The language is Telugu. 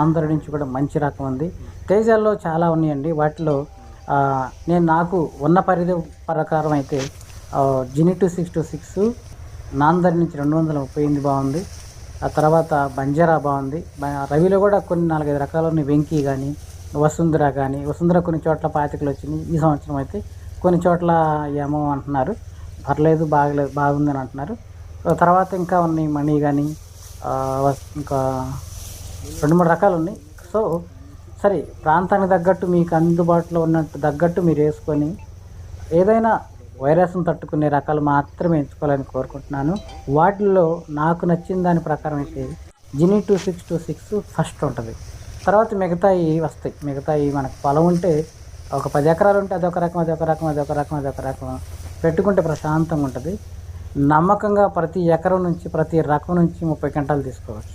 ఆంధ్ర నుంచి కూడా మంచి రకం ఉంది. తేజాల్లో చాలా ఉన్నాయండి. వాటిలో నేను నాకు ఉన్న పరిధి ప్రకారం అయితే జిని టూ సిక్స్ టూ సిక్స్ నాందర్ నుంచి రెండు వందల ముప్పై ఎనిమిది బాగుంది. ఆ తర్వాత బంజారా బాగుంది. రవిలో కూడా కొన్ని నాలుగైదు రకాలు ఉన్నాయి. వెంకీ కానీ వసుంధర కానీ వసుంధర కొన్ని చోట్ల పాతికలు వచ్చినాయి. ఈ సంవత్సరం అయితే కొన్ని చోట్ల ఏమో అంటున్నారు. పర్లేదు బాగలేదు బాగుందని అంటున్నారు. తర్వాత ఇంకా ఉన్నాయి మణి కానీ ఇంకా రెండు మూడు రకాలు ఉన్నాయి. సో సరే ప్రాంతానికి తగ్గట్టు మీకు అందుబాటులో ఉన్నట్టు తగ్గట్టు మీరు వేసుకొని ఏదైనా వైరస్ను తట్టుకునే రకాలు మాత్రమే ఎంచుకోవాలని కోరుకుంటున్నాను. వాటిల్లో నాకు నచ్చిన దాని ప్రకారం అయితే Gini two six two six first ఉంటుంది. తర్వాత మిగతాయి వస్తాయి. మిగతాయి మనకు పొలం ఉంటే ఒక పది ఎకరాలు ఉంటే అదొక రకం అదొక రకం అదొక రకం అదొక రకం పెట్టుకుంటే ప్రశాంతంగా ఉంటుంది. నమ్మకంగా ప్రతి ఎకరం నుంచి ప్రతి రకం నుంచి ముప్పై గంటలు తీసుకోవచ్చు.